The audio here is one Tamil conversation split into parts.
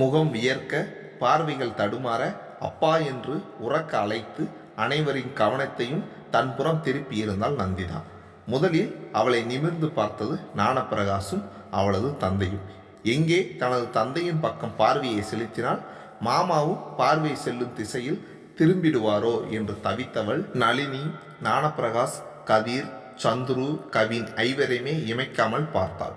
முகம் வியர்க்க பார்வைகள் தடுமாற அப்பா என்று உறக்க அழைத்து அனைவரின் கவனத்தையும் தன்புறம் திருப்பியிருந்தாள் நந்திதா. முதலில் அவளை நிமிர்ந்து பார்த்தது ஞானப்பிரகாசும் அவளது தந்தையும். எங்கே தனது தந்தையின் பக்கம் பார்வையை செலுத்தினால் மாமாவும் பார்வை செல்லும் திசையில் திரும்பிடுவாரோ என்று தவித்தவள் நளினி ஞானப்பிரகாஷ் கதிர் சந்துரு கவின் ஐவரையுமே இமைக்காமல் பார்த்தாள்.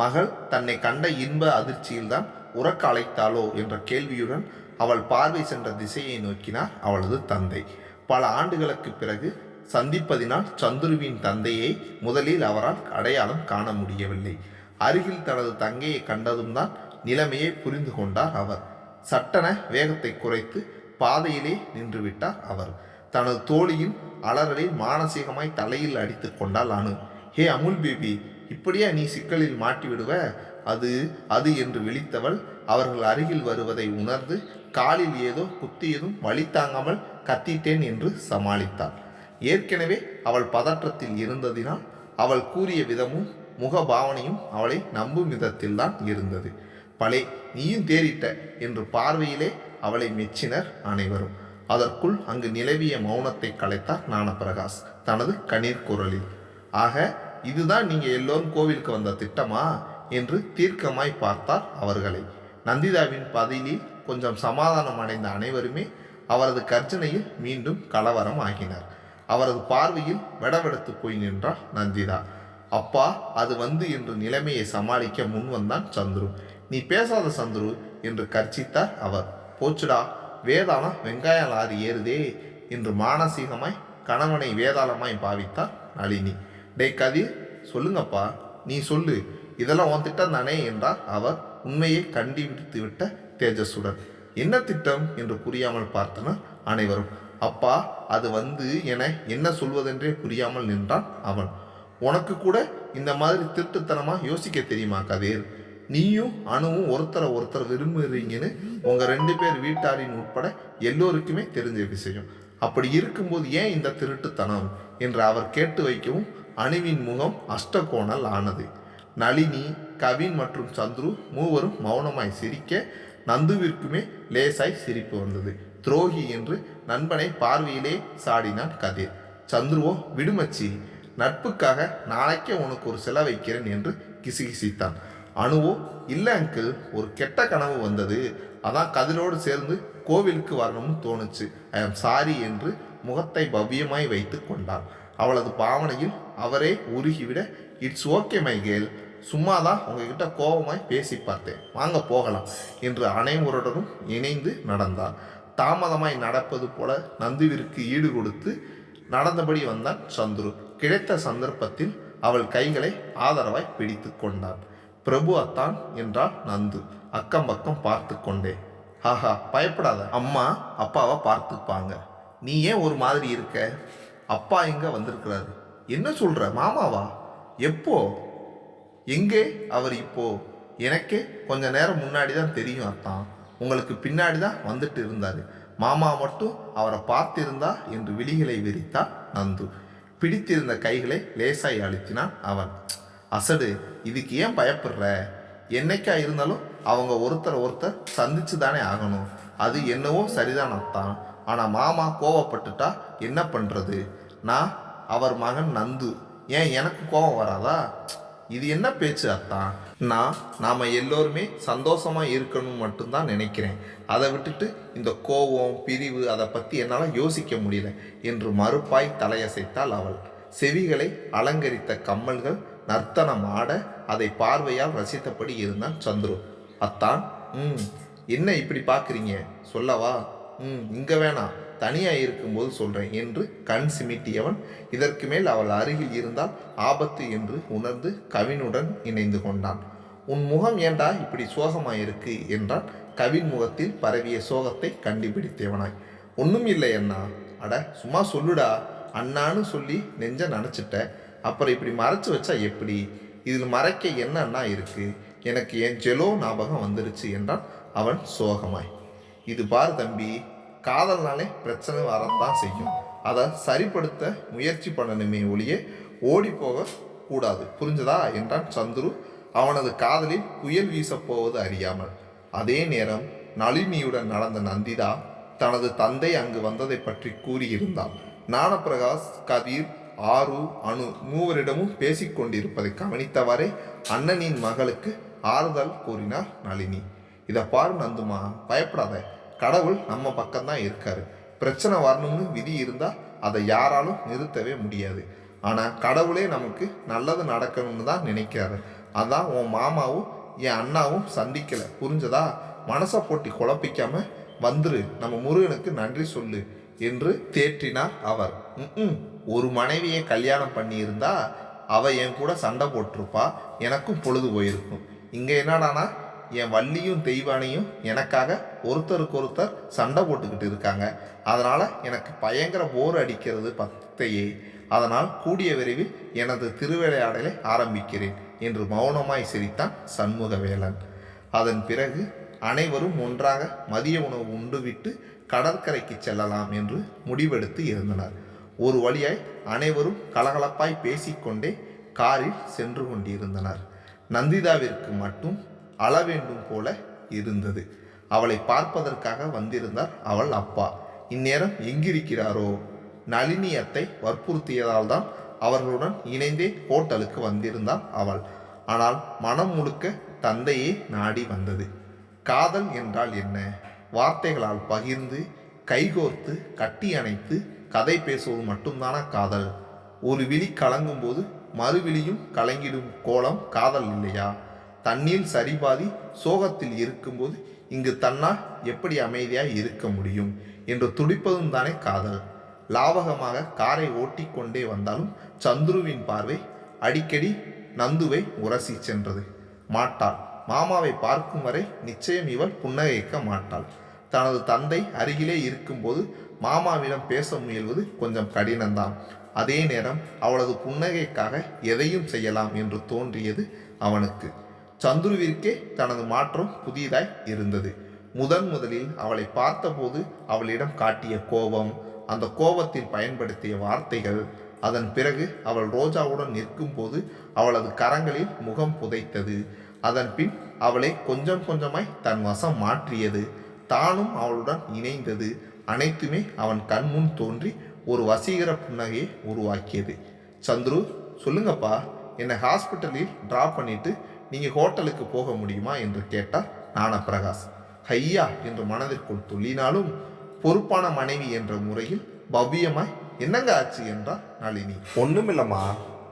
மகள் தன்னை கண்ட இன்ப அதிர்ச்சியில்தான் உறக்க அழைத்தாளோ என்ற கேள்வியுடன் அவள் பார்வை சென்ற திசையை நோக்கினார் அவளது தந்தை. பல ஆண்டுகளுக்கு பிறகு சந்திப்பதினால் சந்துருவின் தந்தையை முதலில் அவரால் அடையாளம் காண முடியவில்லை. அருகில் தனது தங்கையை கண்டதும் தான் நிலைமையை புரிந்து கொண்டார் அவர். சட்டென வேகத்தை குறைத்து பாதையிலே நின்றுவிட்டார் அவர். தனது தோழியின் அலறலில் மானசீகமாய் தலையில் அடித்து கொண்டாள் அனு. ஹே அமுல் பேபி இப்படியா நீ சிக்கலில் மாட்டி விடுவ அது அது என்று விழித்தவள் அவர்கள் அருகில் வருவதை உணர்ந்து காலில் ஏதோ குத்தியதும் வலி தாங்காமல் கத்திட்டேன் என்று சமாளித்தாள். ஏற்கனவே அவள் பதற்றத்தில் இருந்ததினால் அவள் கூறிய விதமும் முகபாவனையும் அவளை நம்பும் விதத்தில்தான் இருந்தது. பலே நீயும் தேறிட்ட என்று பார்வையிலே அவளை மெச்சினர் அனைவரும். அதற்குள் அங்கு நிலவிய மௌனத்தை கலைத்தார் ஞானப்பிரகாஷ் தனது கணீர் குரலில். ஆக இதுதான் நீங்கள் எல்லோரும் கோவிலுக்கு வந்த திட்டமா? என்று தீர்க்கமாய் பார்த்தார் அவர்களை. நந்திதாவின் பதிலில் கொஞ்சம் சமாதானம் அடைந்த அனைவருமே அவரது கர்ஜனையில் மீண்டும் கலவரம் ஆகினார். அவரது பார்வையில் வெடவெடுத்து போய் நின்றார் நந்திதா. அப்பா அது வந்து என்று நிலைமையை சமாளிக்க முன் வந்தான் சந்துரு. நீ பேசாத சந்துரு என்று கர்ச்சித்தார் அவர். போச்சுடா வேதாளம் வெங்காய லாரி ஏறுதே என்று மானசீகமாய் கணவனை வேதாளமாய் பாவித்தார் நளினி. டே கதிர் சொல்லுங்கப்பா நீ சொல்லு இதெல்லாம் உன் திட்டம் தானே என்றார் அவர் உண்மையை கண்டுபிடித்து விட்ட தேஜஸுடன் என்ன திட்டம் என்று புரியாமல் பார்த்தனர் அனைவரும். அப்பா அது வந்து என என்ன சொல்வதென்றே புரியாமல் நின்றான் அவன். உனக்கு கூட இந்த மாதிரி திருட்டுத்தனமாக யோசிக்க தெரியுமா கதிர்? நீயும் அணுவும் ஒருத்தரை ஒருத்தர் விரும்புகிறீங்கன்னு உங்கள் ரெண்டு பேர் வீட்டாரின் உட்பட எல்லோருக்குமே தெரிஞ்ச விஷயம். அப்படி இருக்கும்போது ஏன் இந்த திருட்டுத்தனம்? என்று அவர் கேட்டு வைக்கவும் அணுவின் முகம் அஷ்டகோணல் ஆனது. நளினி கவின் மற்றும் சந்துரு மூவரும் மௌனமாய் சிரிக்க நந்துவிற்குமே லேசாய் சிரிப்பு வந்தது. துரோகி என்று நண்பனை பார்வையிலே சாடினான் கதிர். சந்துருவோ விடுமச்சி நட்புக்காக நாளைக்கே உனக்கு ஒரு செல வைக்கிறேன் என்று கிசுகிசித்தான். அணுவோ இல்லை அங்கிள் ஒரு கெட்ட கனவு வந்தது. அதான் கதிரோடு சேர்ந்து கோவிலுக்கு வரணும்னு தோணுச்சு. ஐ ஆம் சாரி என்று முகத்தை பவ்யமாய் வைத்து கொண்டான் அவளது பாவனையில் அவரே உருகிவிட இட்ஸ் ஓகே மை கேள் சும்மா தான் உங்ககிட்ட கோபமாய் பேசி பார்த்தேன். வாங்க போகலாம் என்று அனைவருடனும் இணைந்து நடந்தார் தாமதமாய் நடப்பது போல நந்துவிற்கு ஈடு கொடுத்து நடந்தபடி வந்தான் சந்துரு. கிடைத்த சந்தர்ப்பத்தில் அவள் கைகளை ஆதரவாய் பிடித்து கொண்டான். பிரபு அத்தான் என்றால் நந்து. அக்கம் பக்கம் பார்த்து கொண்டே ஆஹா பயப்படாத. அம்மா அப்பாவை பார்த்துப்பாங்க. நீ ஏன் ஒரு மாதிரி இருக்க? அப்பா எங்க வந்திருக்கிறாரு? என்ன சொல்ற? மாமாவா? எப்போ? எங்கே? அவர் இப்போ. எனக்கே கொஞ்ச நேரம் முன்னாடி தான் தெரியும் அத்தான் உங்களுக்கு பின்னாடி தான் வந்துட்டு இருந்தார். மாமா மட்டும் அவரை பார்த்திருந்தா என்று விழிகளை விரித்தார் நந்து. பிடித்திருந்த கைகளை லேசாய் அழுத்தினான் அவன். அசடு இதுக்கு ஏன் பயப்படுற? என்னைக்கா இருந்தாலும் அவங்க ஒருத்தர் ஒருத்தர் சந்திச்சு தானே ஆகணும். அது என்னவோ சரிதான் அத்தான் ஆனால் மாமா கோவப்பட்டுட்டா என்ன பண்ணுறது நான் அவர் மகன் நந்து. ஏன் எனக்கு கோபம் வராதா? இது என்ன பேச்சு அத்தான் நான் நாம் எல்லோருமே சந்தோஷமாக இருக்கணும் மட்டும்தான் நினைக்கிறேன். அதை விட்டுட்டு இந்த கோபம் பிரிவு அதை பற்றி என்னால் யோசிக்க முடியல என்று மறுப்பாய் தலையசைத்தாள் அவள். செவிகளை அலங்கரித்த கம்மல்கள் நர்த்தனம் ஆட அதை பார்வையால் ரசித்தபடி இருந்தான் சந்துரு. அத்தான் ம் என்ன இப்படி பார்க்குறீங்க? சொல்லவா? ம் இங்கே வேணாம். தனியாக இருக்கும்போது சொல்கிறேன் என்று கண் சிமிட்டியவன் இதற்கு மேல் அவள் அருகில் இருந்தால் ஆபத்து என்று உணர்ந்து கவினுடன் இணைந்து கொண்டான். உன் முகம் ஏண்டா இப்படி சோகமாயிருக்கு? என்றான். கவின் முகத்தில் பரவிய சோகத்தை கண்டுபிடித்தவனாய். ஒன்றும் இல்லை அண்ணா. அட சும்மா சொல்லுடா. அண்ணான்னு சொல்லி நெஞ்ச நினச்சிட்ட. அப்புறம் இப்படி மறைச்சு வச்சா எப்படி? இதில் மறைக்க என்ன அண்ணா இருக்கு? எனக்கு என் ஜெலோ ஞாபகம் வந்துருச்சு என்றான் அவன் சோகமாய். இது பார் தம்பி. காதல்னாலே பிரச்சனை வரத்தான் செய்யும். அதை சரிப்படுத்த முயற்சி பண்ணணுமே ஒழிய ஓடி போக கூடாது. புரிஞ்சதா? என்றான் சந்துரு. அவனது காதலில் புயல் வீசப் போவது அறியாமல். அதே நேரம் நளினியுடன் நடந்த நந்திதா தனது தந்தை அங்கு வந்ததை பற்றி கூறியிருந்தாள். ஞானப்பிரகாஷ் கதிர் ஆரு அனு மூவரிடமும் பேசிக்கொண்டிருப்பதை கவனித்தவாறே அண்ணனின் மகளுக்கு ஆறுதல் கூறினார் நளினி. இதை பாரு நந்துமா பயப்படாத. கடவுள் நம்ம பக்கம்தான் இருக்காரு. பிரச்சனை வரணும்னு விதி இருந்தால் அதை யாராலும் நிறுத்தவே முடியாது. ஆனால் கடவுளே நமக்கு நல்லது நடக்கணும்னு தான் நினைக்கிறாரு. அதான் உன் மாமாவும் என் அண்ணாவும் சந்திக்கலை. புரிஞ்சதா? மனசை போட்டி குழப்பிக்காம வந்துரு. நம்ம முருகனுக்கு நன்றி சொல்லு என்று தேற்றினார் அவர். ம் ஒரு மனைவியை கல்யாணம் பண்ணியிருந்தா அவள் என் கூட சண்டை போட்டிருப்பா. எனக்கும் பொழுது போயிருக்கும் இங்கே என்னடானா என் வள்ளியும் தெய்வானையும் எனக்காக ஒருத்தருக்கு ஒருத்தர் சண்டை போட்டுக்கிட்டு இருக்காங்க. அதனால் எனக்கு பயங்கர போர் அடிக்கிறது பத்தையே. அதனால் கூடிய விரைவில் எனது திருவிளையாடலை ஆரம்பிக்கிறேன் என்று மௌனமாய் சிரித்தான் சண்முகவேலன். அதன் பிறகு அனைவரும் ஒன்றாக மதிய உணவு உண்டுவிட்டு கடற்கரைக்கு செல்லலாம் என்று முடிவெடுத்து இருந்தனர் ஒரு வழியாய் அனைவரும் கலகலப்பாய் பேசிக்கொண்டே காரில் சென்று கொண்டிருந்தனர். நந்திதாவிற்கு மட்டும் அள வேண்டும் போல இருந்தது. அவளை பார்ப்பதற்காக வந்திருந்தார் அவள் அப்பா. இந்நேரம் எங்கிருக்கிறாரோ? நளினி அத்தை வற்புறுத்தியதால் தான் அவர்களுடன் இணைந்தே ஹோட்டலுக்கு வந்திருந்தாள் அவள். ஆனால் மனம் முழுக்க தந்தையே நாடி வந்தது. காதல் என்றால் என்ன? வார்த்தைகளால் பகிர்ந்து கைகோர்த்து கட்டி அணைத்து கதை பேசுவது மட்டும்தானா காதல்? ஒரு விழி கலங்கும் போது மறுவிழியும் கலங்கிடும் கோலம் காதல் இல்லையா? தண்ணீர் சரிபாதி சோகத்தில் இருக்கும்போது இங்கு தன்னால் எப்படி அமைதியாய் இருக்க முடியும்? என்று துடிப்பதும் தானே காதல். லாவகமாக காரை ஓட்டிக்கொண்டே வந்தாலும் சந்துருவின் பார்வை அடிக்கடி நந்துவை உரசி சென்றது. மாட்டாள். மாமாவை பார்க்கும் வரை நிச்சயம் இவள் புன்னகைக்க மாட்டாள். தனது தந்தை அருகிலே இருக்கும்போது மாமாவிடம் பேச முயல்வது கொஞ்சம் கடினம்தான். அதே நேரம் அவளது புன்னகைக்காக எதையும் செய்யலாம் என்று தோன்றியது அவனுக்கு. சந்துருவிற்கே தனது மாற்றம் புதியதாய் இருந்தது. முதன் முதலில் அவளை பார்த்தபோது அவளிடம் காட்டிய கோபம் அந்த கோபத்தில் பயன்படுத்திய வார்த்தைகள். அதன் பிறகு அவள் ரோஜாவுடன் நிற்கும்போது அவளது கரங்களில் முகம் புதைத்தது. அதன் பின் அவளை கொஞ்சம் கொஞ்சமாய் தன் வசம் மாற்றியது. தானும் அவளுடன் இணைந்தது. அனைத்துமே அவன் கண்முன் தோன்றி ஒரு வசீகர புன்னகையை உருவாக்கியது. சந்துரு சொல்லுங்கப்பா என்னை ஹாஸ்பிட்டலில் ட்ராப் பண்ணிட்டு நீங்கள் ஹோட்டலுக்கு போக முடியுமா என்று கேட்டார் ஞானப்பிரகாஷ் ஐயா என்று மனதிற்குள் துள்ளினாலும் பொறுப்பான மனைவி என்ற முறையில் பவ்யமாய் என்னங்க ஆச்சு? என்றார் நளினி. ஒன்றுமில்லம்மா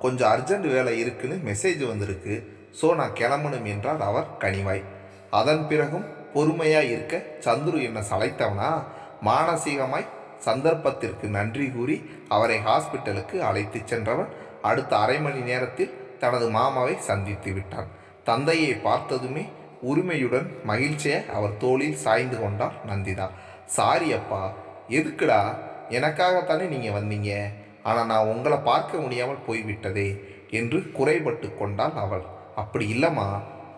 கொஞ்சம் அர்ஜென்ட் வேலை இருக்குன்னு மெசேஜ் வந்திருக்கு. ஸோ நான் கிளம்பணும் என்றார் அவர் கனிவாய். அதன் பிறகும் பொறுமையாக இருக்க சந்துரு என்ன சளைத்தவனா? மானசீகமாய் சந்தர்ப்பத்திற்கு நன்றி கூறி அவரை ஹாஸ்பிட்டலுக்கு அழைத்துச் சென்றவன் அடுத்த அரை மணி நேரத்தில் தனது மாமாவை சந்தித்து விட்டான். தந்தையை பார்த்ததுமே உரிமையுடன் மகிழ்ச்சியை அவர் தோளில் சாய்ந்து கொண்டார் நந்திதா. சாரி அப்பா எதுக்குடா? எனக்காகத்தானே நீங்கள் வந்தீங்க? ஆனால் நான் உங்களை பார்க்க முடியாமல் போய்விட்டதே என்று குறைபட்டு கொண்டாள் அவள். அப்படி இல்லைம்மா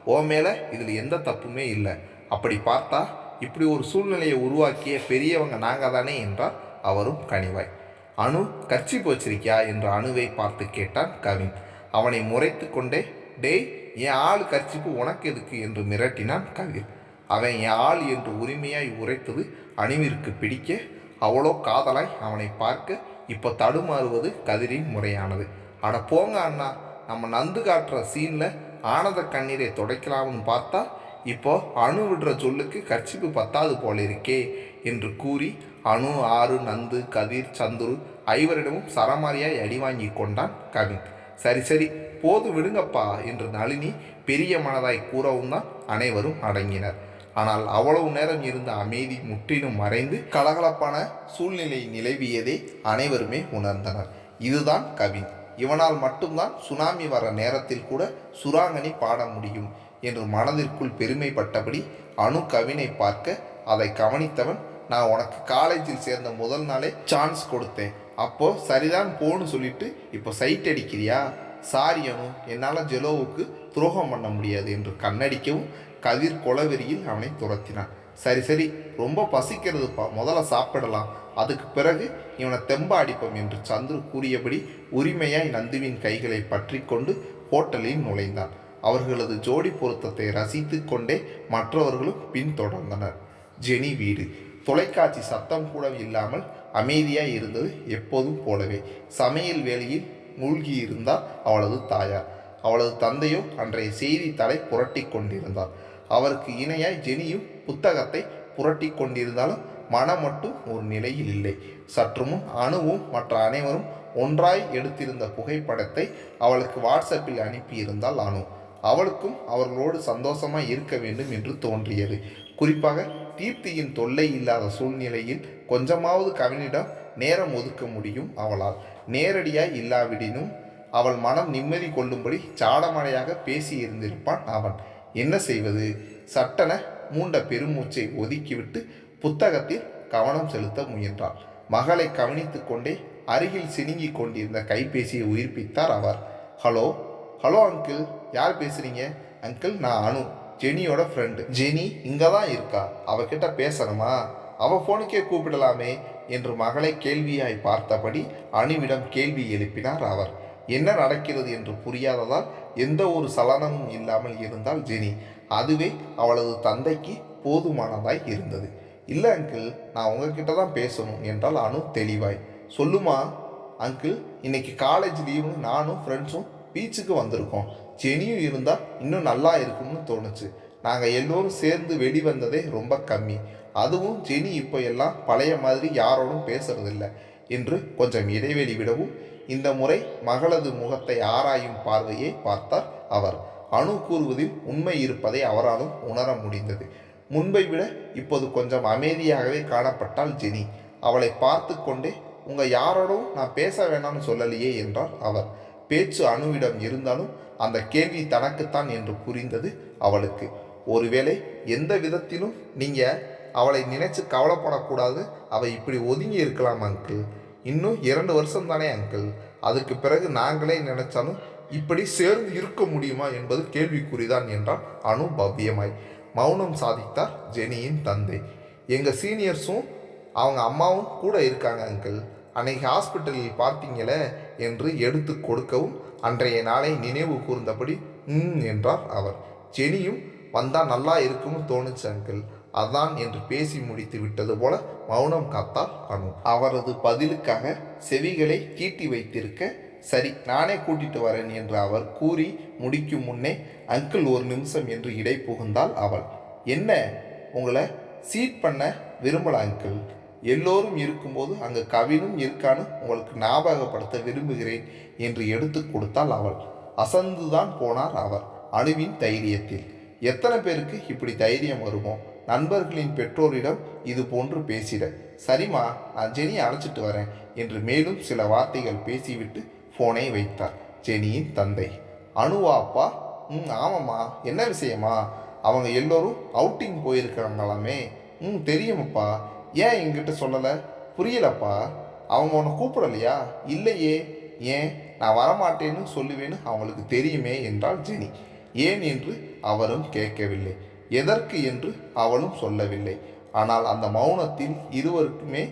ஓ மேலே இதில் எந்த தப்புமே இல்லை. அப்படி பார்த்தா இப்படி ஒரு சூழ்நிலையை உருவாக்கிய பெரியவங்க நாங்கள் தானே என்றார் அவரும் கனிவாய். அனு கர்ச்சிப்பு வச்சிருக்கியா என்று அணுவை பார்த்து கேட்டான் கவின். அவனை முறைத்து கொண்டே டேய் என் ஆள் கர்ச்சிப்பு உனக்கு எதுக்கு என்று மிரட்டினான் கவின் அவன் என் ஆள் என்று உரிமையாய் உரைத்தது அணுவிற்கு பிடிக்க அவ்வளோ காதலாய் அவனை பார்க்க இப்போ தடுமாறுவது கதிரின் முறையானது. அட போங்க அண்ணா நம்ம நந்து காட்டுற சீனில் ஆனந்த கண்ணீரை துடைக்கலாம்னு பார்த்தா இப்போ அணு விடுற சொல்லுக்கு கர்ச்சிப்பு பத்தாது போல இருக்கே என்று கூறி அணு ஆறு நந்து கதிர் சந்துரு ஐவரிடமும் சரமாரியாய் அடி வாங்கி கொண்டான் கவின். சரி சரி போது விடுங்கப்பா என்று நளினி பெரிய மனதாய் கூறவும் தான் அனைவரும் அடங்கினர். ஆனால் அவ்வளவு நேரம் இருந்த அமைதி முற்றிலும் மறைந்து கலகலப்பான சூழ்நிலை நிலவியதை அனைவருமே உணர்ந்தனர். இதுதான் கவின் இவனால் மட்டும்தான் சுனாமி வர நேரத்தில் கூட சுராங்கனி பாட முடியும் என்று மனதிற்குள் பெருமைப்பட்டபடி அணு கவினை பார்க்க அதை கவனித்தவன் நான் உனக்கு காலேஜில் சேர்ந்த முதல் நாளே சான்ஸ் கொடுத்தேன். அப்போ சரிதான் போன்னு சொல்லிட்டு இப்போ சைட் அடிக்கிறியா? சாரி என்னால் ஜெலோவுக்கு துரோகம் பண்ண முடியாது என்று கண்ணடிக்கவும் கதிர் கொலவெறியில் அவனை துரத்தினான். சரி சரி ரொம்ப பசிக்கிறதுப்பா முதல்ல சாப்பிடலாம். அதுக்கு பிறகு இவனை தெம்ப அடிப்போம் என்று சந்துரு கூறியபடி உரிமையாய் நந்துவின் கைகளை பற்றி கொண்டு ஹோட்டலில் நுழைந்தான். அவர்களது ஜோடி பொருத்தத்தை ரசித்து கொண்டே மற்றவர்களும் பின்தொடர்ந்தனர். ஜெனி வீடு. தொலைக்காட்சி சத்தம் கூட இல்லாமல் அமைதியாய் இருந்தது எப்போதும் போலவே. சமையல் வேலையில் மூழ்கி இருந்தார் அவளது தாயார். அவளது தந்தையோ அன்றைய செய்தித்தாளை புரட்டி கொண்டிருந்தார். அவருக்கு இணையாய் ஜெனியும் புத்தகத்தை புரட்டி கொண்டிருந்தாலும் மனம் மட்டும் ஒரு நிலையில் இல்லை. சற்று முன் அணுவும் மற்ற அனைவரும் ஒன்றாய் எடுத்திருந்த புகைப்படத்தை அவளுக்கு வாட்ஸ்அப்பில் அனுப்பியிருந்தாள் அணு. அவளுக்கும் அவர்களோடு சந்தோஷமாய் இருக்க வேண்டும் என்று தோன்றியது. குறிப்பாக தீப்தியின் தொல்லை இல்லாத சூழ்நிலையில் கொஞ்சமாவது கவினிடம் நேரம் ஒதுக்க முடியும் அவளால். நேரடியாய் இல்லாவிடினும் அவள் மனம் நிம்மதி கொள்ளும்படி சாடமடையாக பேசி இருந்திருப்பான் அவன். என்ன செய்வது? சட்டன மூண்ட பெருமூச்சை ஒதுக்கிவிட்டு புத்தகத்தில் கவனம் செலுத்த முயன்றாள். மகளை கவனித்து கொண்டே அருகில் சினுங்கிக் கொண்டிருந்த கைபேசியை உயிர்ப்பித்தார் அவர். ஹலோ ஹலோ அங்கிள் யார் பேசுறீங்க? அங்கிள் நான் அனு ஜெனியோட ஃப்ரெண்டு ஜெனி இங்கே தான் இருக்கா? அவகிட்ட பேசணுமா? அவ ஃபோனுக்கே கூப்பிடலாமே என்று மகளை கேள்வியாய் பார்த்தபடி அணுவிடம் கேள்வி எழுப்பினார் அவர். என்ன நடக்கிறது என்று புரியாததால் எந்த ஒரு சலனமும் இல்லாமல் இருந்தால் ஜெனி. அதுவே அவளது தந்தைக்கு போதுமானதாய் இருந்தது. இல்லை அங்கிள் நான் உங்ககிட்ட தான் பேசணும் என்றால் அனு தெளிவாய். சொல்லுமா அங்கிள் இன்னைக்கு காலேஜ் லீவுன்னு நானும் ஃப்ரெண்ட்ஸும் பீச்சுக்கு வந்திருக்கோம். ஜெனியும் இருந்தால் இன்னும் நல்லா இருக்கும்னு தோணுச்சு. நாங்கள் எல்லோரும் சேர்ந்து வெளிவந்ததே ரொம்ப கம்மி. அதுவும் ஜெனி இப்போ எல்லாம் பழைய மாதிரி யாரோடும் பேசுறதில்லை என்று கொஞ்சம் இடைவெளி விடவும் இந்த முறை மகளது முகத்தை ஆராயும் பார்வையை பார்த்தார் அவர். அணு கூறுவதில் உண்மை இருப்பதை அவராலும் உணர முடிந்தது. முன்பை விட இப்போது கொஞ்சம் அமைதியாகவே காணப்பட்டாள் ஜெனி. அவளை பார்த்து கொண்டே உங்கள் யாரோடும் நான் பேச வேணாம்னு சொல்லலையே என்றார் அவர். பேச்சு அணுவிடம் இருந்தாலும் அந்த கேள்வி தனக்குத்தான் என்று புரிந்தது அவளுக்கு. ஒருவேளை எந்த விதத்திலும் நீங்கள் அவளை நினைச்சு கவலைப்படக்கூடாது. அவள் இப்படி ஒதுங்கி இருக்கலாம் அங்கிள் இன்னும் இரண்டு வருஷம் தானே அங்கிள் அதுக்கு பிறகு நாங்களே நினைச்சாலும் இப்படி சேர்ந்து இருக்க முடியுமா என்பது கேள்விக்குறிதான் என்றால் அனு பவ்யமாய். மௌனம் சாதித்தார் ஜெனியின் தந்தை. எங்கள் சீனியர்ஸும் அவங்க அம்மாவும் கூட இருக்காங்க அங்கிள் அன்னைக்கு ஹாஸ்பிட்டலில் பார்த்தீங்களே என்று எடுத்து கொடுக்கவும் அன்றைய நாளை நினைவு கூர்ந்தபடி ம் என்றார் அவர். ஜெனியும் வந்தால் நல்லா இருக்கும்னு தோணுச்சு அங்கிள் அதான் என்று பேசி முடித்து விட்டது போல மௌனம் காத்தார் அனு. அவரது பதிலுக்காக செவிகளை தீட்டி வைத்திருக்க சரி நானே கூட்டிட்டு வரேன் என்று அவர் கூறி முடிக்கும் முன்னே அங்கிள் ஒரு நிமிஷம் என்று இடை புகுந்தாள் அவள். என்ன? உங்களை சீட் பண்ண விரும்பல அங்கிள். எல்லோரும் இருக்கும்போது அங்கு கவினும் இருக்கான்னு உங்களுக்கு ஞாபகப்படுத்த விரும்புகிறேன் என்று எடுத்து கொடுத்தாள் அவள். அசந்துதான் போனார் அவர் அணுவின் தைரியத்தில். எத்தனை பேருக்கு இப்படி தைரியம் வருமோ? நண்பர்களின் பெற்றோரிடம் இது போன்று பேசிட. சரிம்மா நான் ஜெனியை அழைச்சிட்டு வரேன் என்று மேலும் சில வார்த்தைகள் பேசிவிட்டு ஃபோனை வைத்தார் ஜெனியின் தந்தை. அணுவா அப்பா ம் ஆமாம்மா என்ன விஷயமா? அவங்க எல்லோரும் அவுட்டிங் போயிருக்கிறாங்களாமே. ம் தெரியுமப்பா. ஏன் எங்கிட்ட சொல்லலை? புரியலப்பா. அவங்க உன்னை கூப்பிடலையா? இல்லையே. ஏன்? நான் வரமாட்டேன்னு சொல்லுவேன்னு அவங்களுக்கு தெரியுமே என்றாள் ஜெனி. ஏன் என்று அவரும் கேட்கவில்லை. எதற்கு என்று அவளும் சொல்லவில்லை. ஆனால் அந்த மௌனத்தில் இருவருக்குமே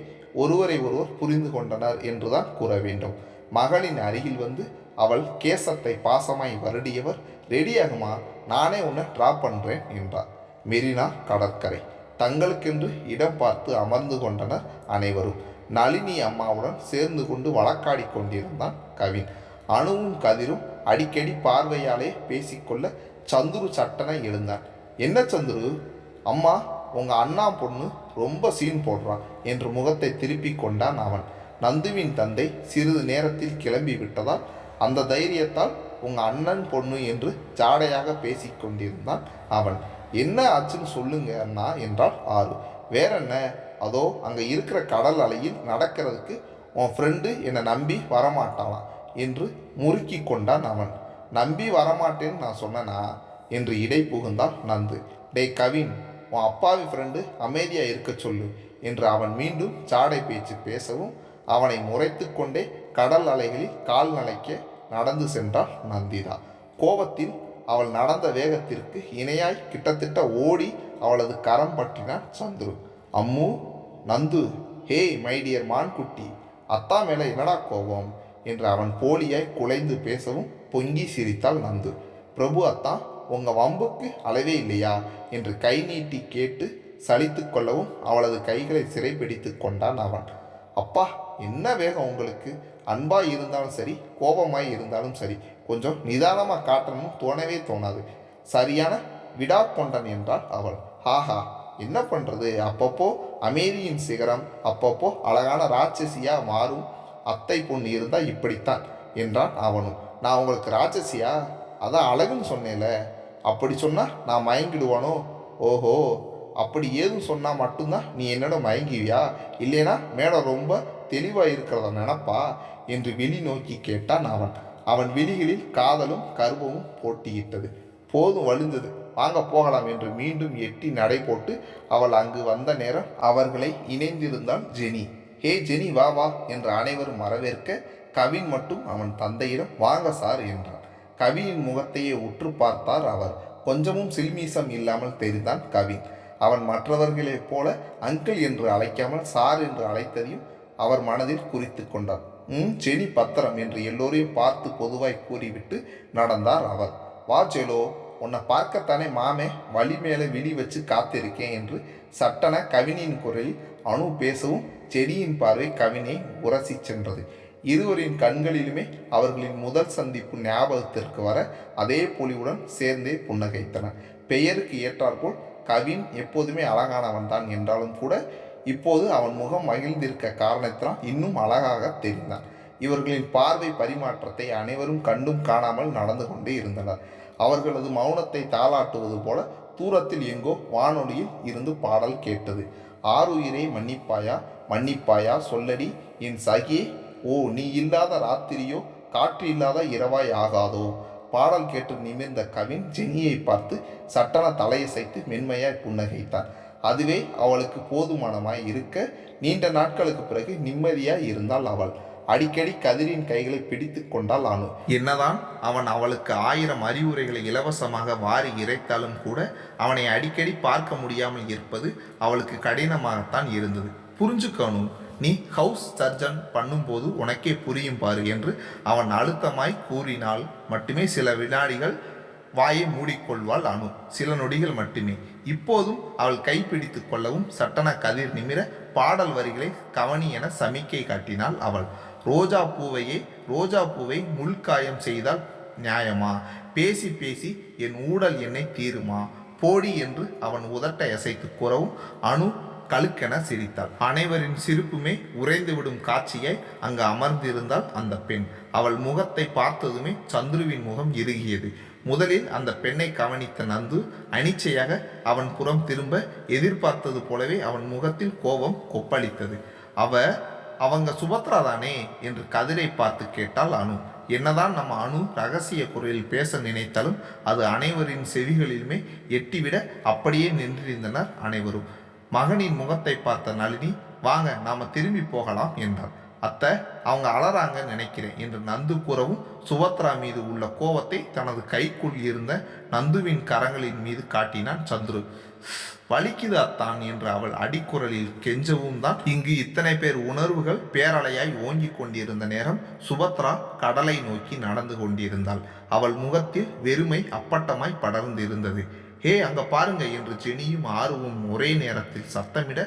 ஒருவரை ஒருவர் புரிந்து கொண்டனர் என்றுதான் கூற வேண்டும். மகளின் அருகில் வந்து அவள் கேசத்தை பாசமாய் வருடியவர் ரெடியாகுமா நானே உன்னை ட்ராப் பண்ணுறேன் என்றார். மெரினா கடற்கரை. தங்களுக்கென்று இடம் பார்த்து அமர்ந்து கொண்டனர் அனைவரும். நளினி அம்மாவுடன் சேர்ந்து கொண்டு வழக்காடி கொண்டிருந்தான் கவின். அணுவும் கதிரும் அடிக்கடி பார்வையாலே பேசிக்கொள்ள சந்துரு சட்டனை எழுந்தான். என்ன சந்துரு? அம்மா உங்கள் அண்ணா பொண்ணு ரொம்ப சீன் போடுறான் என்று முகத்தை திருப்பி கொண்டான் அவன். நந்துவின் தந்தை சிறிது நேரத்தில் கிளம்பி விட்டதால் அந்த தைரியத்தால் உங்கள் அண்ணன் பொண்ணு என்று ஜாடையாக பேசிக்கொண்டிருந்தான் அவன். என்ன ஆச்சுன்னு சொல்லுங்க அண்ணா என்றால் ஆறு. வேற என்ன? அதோ அங்கே இருக்கிற கடல் அலையில் நடக்கிறதுக்கு உன் ஃப்ரெண்டு என்னை நம்பி வரமாட்டானா என்று முறுக்கி கொண்டான் அவன். நம்பி வரமாட்டேன்னு நான் சொன்னனா? என்று இடை புகுந்தான் நந்து. டேய் கவின் உன் அப்பாவி ஃப்ரெண்டு அமைதியாக இருக்க சொல்லு என்று அவன் மீண்டும் சாடை பேச்சு பேசவும் அவனை முறைத்து கொண்டே கடல் அலைகளில் கால் நனைக்க நடந்து சென்றாள் நந்திதா. கோபத்தில் அவள் நடந்த வேகத்திற்கு இணையாய் கிட்டத்தட்ட ஓடி அவளது கரம் பற்றினான் Chandru. Ammu Nandu hey my dear மான்குட்டி அத்தா மேலே என்னடா கோபம்? என்று அவன் போலியாய் குலைந்து பேசவும் பொங்கி சிரித்தாள் நந்து. பிரபு அத்தான் உங்கள் வம்புக்கு அளவே இல்லையா? என்று கை நீட்டி கேட்டு சலித்து கொள்ளவும் அவளது கைகளை சிறைப்பிடித்து கொண்டான் அவன். அப்பா என்ன வேகம் உங்களுக்கு? அன்பாய் இருந்தாலும் சரி கோபமாய் இருந்தாலும் சரி கொஞ்சம் நிதானமாக காட்டணும்னு தோணவே தோணாது. சரியான விடா கொண்டன் என்றாள் அவள். ஹாஹா என்ன பண்ணுறது அப்பப்போ அமைதியின் சிகரம் அப்பப்போ அழகான ராட்சசியாக மாறும். அத்தை பொண்ணு இருந்தால் இப்படித்தான் என்றான் அவனும். நான் உங்களுக்கு ராட்சசியா? அதான் அழகுன்னு சொன்னேன்ல. அப்படி சொன்னால் நான் மயங்கிடுவானோ? ஓஹோ அப்படி ஏதும் சொன்னால் மட்டும்தான் நீ என்னோட மயங்குவியா? இல்லைனா மேடம் ரொம்ப தெளிவாக இருக்கிறத நினப்பா? என்று வெளி நோக்கி கேட்டான் அவன். அவன் விழிகளில் காதலும் கர்வமும் போட்டியிட்டது. போதும் வழிந்தது வாங்க போகலாம் என்று மீண்டும் எட்டி நடை போட்டு அவள் அங்கு வந்த நேரம் அவர்களை இணைந்திருந்தாள் ஜெனி. ஹே ஜெனி வா வா என்று அனைவரும் வரவேற்க கவின் மட்டும் அவன் தந்தையிடம் வாங்க சார் என்றான். கவியின் முகத்தையே உற்று பார்த்தார் அவர். கொஞ்சமும் சில்மீசம் இல்லாமல் தெரிந்தான் கவின் அவன் மற்றவர்களைப் போல அங்கிள் என்று அழைக்காமல் சார் என்று அழைத்ததையும் அவர் மனதில் குறித்து கொண்டார். ம் செடி பத்திரம் என்று எல்லோரையும் பார்த்து பொதுவாய் கூறிவிட்டு நடந்தார் அவர். வா உன்னை பார்க்கத்தானே மாமே வழி மேலே விழி வச்சு காத்திருக்கேன் என்று சட்டன கவினியின் குரலில் அணு பேசவும் செடியின் பார்வை கவினை உரசி சென்றது. இருவரின் கண்களிலுமே அவர்களின் முதல் சந்திப்பு ஞாபகத்திற்கு வர அதே பொலிவுடன் சேர்ந்தே புன்னகைத்தன. பெயருக்கு ஏற்றாற்போல் கவின் எப்போதுமே அழகானவன் தான் என்றாலும் கூட இப்போது அவன் முகம் மகிழ்ந்திருக்க காரணத்தினால் இன்னும் அழகாக தெரிந்தான். இவர்களின் பார்வை பரிமாற்றத்தை அனைவரும் கண்டும் காணாமல் நடந்து கொண்டே இருந்தனர். அவர்களது மௌனத்தை தாளாட்டுவது போல தூரத்தில் எங்கோ வானொலியில் இருந்து பாடல் கேட்டது. ஆறுயிரை மன்னிப்பாயா மன்னிப்பாயா சொல்லடி என் சகியே ஓ நீ இல்லாத ராத்திரியோ காற்று இல்லாத இரவாய் ஆகாதோ? பாடல் கேட்டு நிமிர்ந்த கவின் ஜெனியை பார்த்து சட்டன தலையசைத்து மென்மையாய் புன்னகைத்தான். அதுவே அவளுக்கு போதுமானமாய் இருக்க நீண்ட நாட்களுக்கு பிறகு நிம்மதியாய் இருந்தாள் அவள். அடிக்கடி கதிரின் கைகளை பிடித்து கொண்டால் அனு. என்னதான் அவன் அவளுக்கு ஆயிரம் அறிவுரைகளை இலவசமாக வாரி இறைத்தாலும் கூட அவனை அடிக்கடி பார்க்க முடியாமல் இருப்பது அவளுக்கு கடினமாகத்தான் இருந்தது. புரிஞ்சுக்கணும் நீ ஹவுஸ் சர்ஜன் பண்ணும்போது உனக்கே புரியும் பாரு என்று அவன் அழுத்தமாய் கூறினால் மட்டுமே சில வினாடிகள் வாயை மூடிக்கொள்வாள் அனு. சில நொடிகள் மட்டுமே. இப்போதும் அவள் கைப்பிடித்து கொள்ளவும் சட்டன கதிர் நிமிர பாடல் வரிகளை கவனி என சமிக்கை காட்டினாள் அவள். ரோஜா பூவையே ரோஜா பூவை முள்காயம் செய்தால் நியாயமா? பேசி பேசி என் ஊடல் என்னை தீருமா? போடி என்று அவன் உதட்ட அசைத்து கூறவும் அணு கழுக்கென சிரித்தாள். அனைவரின் சிரிப்புமே உறைந்துவிடும் காட்சியை அங்கு அமர்ந்திருந்தாள் அந்த பெண். அவள் முகத்தை பார்த்ததுமே சந்துருவின் முகம் இறுகியது. முதலில் அந்த பெண்ணை கவனித்த நந்து அனிச்சையாக அவன் புறம் திரும்ப எதிர்பார்த்தது போலவே அவன் முகத்தில் கோபம் கொப்பளித்தது. அவ அவங்க சுபத்ரா தானே? என்று கதிரை பார்த்து கேட்டாள் அனு. என்னதான் நம்ம அணு ரகசிய குரலில் பேச நினைத்தாலும் அது அனைவரின் செவிகளிலுமே எட்டிவிட அப்படியே நின்றிருந்தனர் அனைவரும். மகனின் முகத்தை பார்த்த நளினி வாங்க நாம திரும்பி போகலாம் என்றார் அத்தை அவங்க அலறாங்க நினைக்கிறேன் என்று நந்து கூறவும் சுபத்ரா மீது உள்ள கோபத்தை தனது கைக்குள் இருந்த நந்துவின் கரங்களின் மீது காட்டினான் சந்துரு. வலிக்குது அத்தான் என்று அவள் அடிக்குரலில் கெஞ்சவும் தான் இங்கு இத்தனை பேர் உணர்வுகள் பேரலையாய் ஓங்கிக் கொண்டிருந்த நேரம் சுபத்ரா கடலை நோக்கி நடந்து கொண்டிருந்தாள். அவள் முகத்தில் வெறுமை அப்பட்டமாய் படர்ந்திருந்தது. ஹே அங்க பாருங்க என்று ஜெனியும் ஆர்வம் ஒரே நேரத்தில் சத்தமிட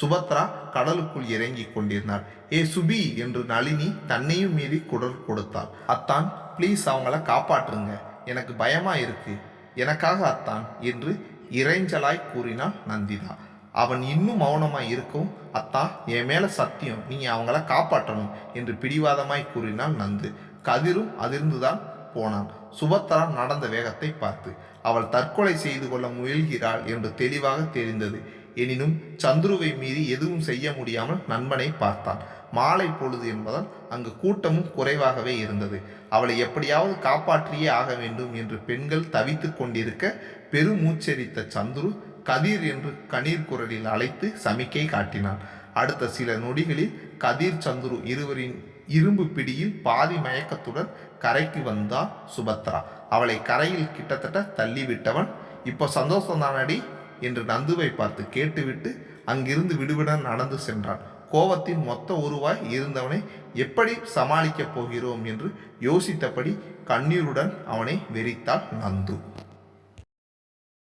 சுபத்ரா கடலுக்குள் இறங்கி கொண்டிருந்தார் ஏ சுபி என்று நளினி தன்னையும் மீறி குடல் கொடுத்தாள். அத்தான் ப்ளீஸ் அவங்கள காப்பாற்றுங்க. எனக்கு பயமா இருக்கு. எனக்காக அத்தான் என்று இறைஞ்சலாய் கூறினாள் நந்திதா. அவன் இன்னும் மௌனமாய் இருக்கும் அத்தா என் மேல சத்தியம். நீ அவங்கள காப்பாற்றணும் என்று பிடிவாதமாய் கூறினாள் நந்து. கதிரும் அதிர்ந்துதான் போனான். சுபத்ரா நடந்த வேகத்தை பார்த்து அவள் தற்கொலை செய்து கொள்ள முயல்கிறாள் என்று தெளிவாக தெரிந்தது. எனினும் சந்துருவை மீறி எதுவும் செய்ய முடியாமல் நண்பனை பார்த்தான் மாலை பொழுது என்பதால் அங்கு கூட்டமும் குறைவாகவே இருந்தது. அவளை எப்படியாவது காப்பாற்றியே ஆக வேண்டும் என்று பெண்கள் தவித்துக் கொண்டிருக்க பெருமூச்சரித்த சந்துரு கதிர் என்று கணீர் குரலில் அழைத்து சமிக்கை காட்டினான் அடுத்த சில நொடிகளில் கதிர் சந்துரு இருவரின் இரும்பு பிடியில் பாதி மயக்கத்துடன் கரைக்கு வந்தார் சுபத்ரா. அவளை கரையில் கிட்டத்தட்ட தள்ளிவிட்டவன். இப்போ சந்தோஷந்தானடி என்று நந்துவை பார்த்து கேட்டுவிட்டு அங்கிருந்து விடுவிட நடந்து சென்றான். கோவத்தின் மொத்த உருவாய் இருந்தவனை எப்படி சமாளிக்கப் போகிறோம் என்று யோசித்தபடி கண்ணீருடன் அவனை வெறித்தாள் நந்து.